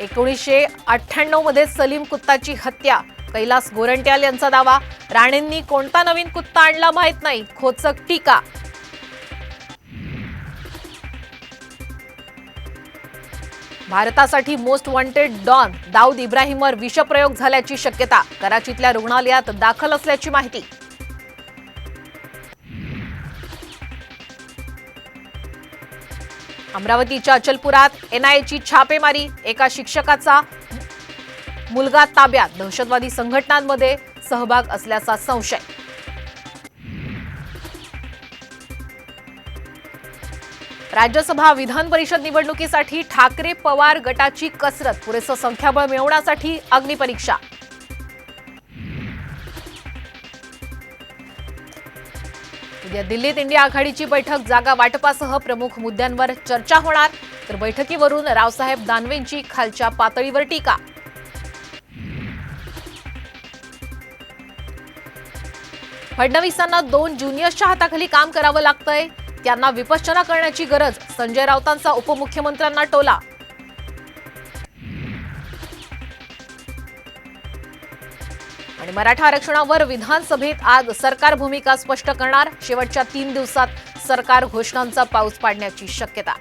एकोणीसशे अठ्ठ्याण्णवमध्ये सलीम कुत्ताची हत्या. कैलास गोरंट्याल यांचा दावा. राणेंनी कोणता नवीन कुत्ता आणला माहीत नाही. खोचक टीका. भारतासाठी मोस्ट वॉन्टेड डॉन दाऊद इब्राहिमवर विषप्रयोग झाल्याची शक्यता. कराचीतल्या रुग्णालयात दाखल असल्याची माहिती. अमरावतीच्या अचलपुरात एनआयएची छापेमारी. एका शिक्षकाचा मुलगा ताब्यात. दहशतवादी संघटनांमध्ये सहभाग असल्याचा संशय. राज्यसभा विधान परिषद निवडणुकीसाठी ठाकरे पवार गटाची कसरत. पुरेसं संख्याबळ मिळवण्यासाठी अग्निपरीक्षा. उद्या दिल्लीत इंडिया आघाडीची बैठक जागा वाटपासह प्रमुख मुद्द्यांवर चर्चा होणार. तर बैठकीवरून रावसाहेब दानवेंची खालच्या पातळीवर टीका. फडणवीसांना दोन ज्युनियर्सच्या हाताखाली काम करावं लागतंय. त्यांना विपश्चना करण्याची गरज संजय राऊतांचा उपमुख्यमंत्र्यांना टोला. आणि मराठा आरक्षणावर विधानसभेत आज सरकार भूमिका स्पष्ट करणार. शेवटच्या तीन दिवसात सरकार घोषणांचा पाऊस पाडण्याची शक्यता.